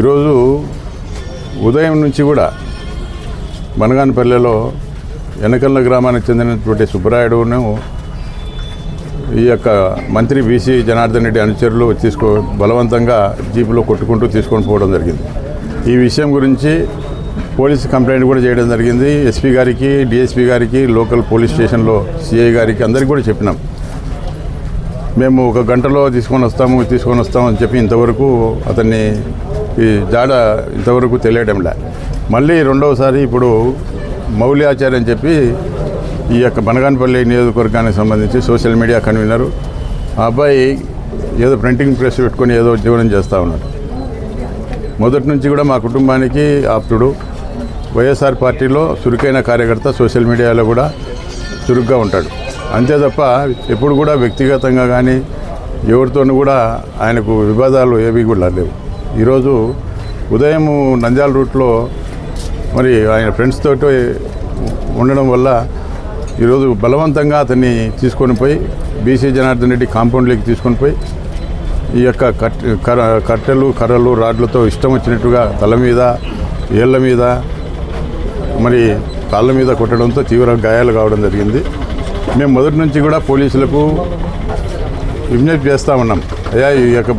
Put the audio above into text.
ఈరోజు ఉదయం నుంచి కూడా బనగానపల్లెలో వెనకల్ల గ్రామానికి చెందినటువంటి సుబ్బరాయుడును ఈ యొక్క మంత్రి బీసీ జనార్దన్ రెడ్డి అనుచరులు తీసుకో బలవంతంగా జీపులో కొట్టుకుంటూ తీసుకొని పోవడం జరిగింది. ఈ విషయం గురించి పోలీస్ కంప్లైంట్ కూడా చేయడం జరిగింది. ఎస్పీ గారికి డిఎస్పీ గారికి లోకల్ పోలీస్ స్టేషన్లో సిఐ గారికి అందరికీ కూడా చెప్పినాం. మేము ఒక గంటలో తీసుకొని వస్తాము తీసుకొని వస్తాము అని చెప్పి ఇంతవరకు అతన్ని ఈ జాడ ఇంతవరకు తెలియడంలా. మళ్ళీ రెండవసారి ఇప్పుడు మౌలి ఆచార్య అని చెప్పి ఈ యొక్క బనగానపల్లి నియోజకవర్గానికి సంబంధించి సోషల్ మీడియా కన్వీనరు. ఆ అబ్బాయి ఏదో ప్రింటింగ్ ప్రెస్ పెట్టుకొని ఏదో జీవనం చేస్తూ ఉన్నాడు. మొదటి నుంచి కూడా మా కుటుంబానికి ఆప్తుడు. వైఎస్ఆర్ పార్టీలో చురుకైన కార్యకర్త సోషల్ మీడియాలో కూడా చురుగ్గా ఉంటాడు. అంతే తప్ప ఎప్పుడు కూడా వ్యక్తిగతంగా కానీ ఎవరితోనూ కూడా ఆయనకు వివాదాలు ఏవి కూడా లేవు. ఈరోజు ఉదయం నంద్యాల రూట్లో మరి ఆయన ఫ్రెండ్స్ తోటి ఉండడం వల్ల ఈరోజు బలవంతంగా అతన్ని తీసుకొని పోయి బీసీ జనార్దన్ రెడ్డి కాంపౌండ్లోకి తీసుకొని పోయి ఈ యొక్క కట్ కట్టెలు కర్రలు రాడ్లతో ఇష్టం వచ్చినట్టుగా తల మీద ఏళ్ళ మీద మరి కాళ్ళ మీద కొట్టడంతో తీవ్ర గాయాలు కావడం జరిగింది. మేము మొదటి నుంచి కూడా పోలీసులకు విజ్ఞప్తి చేస్తూ ఉన్నాం. అయ్యా ఈ యొక్క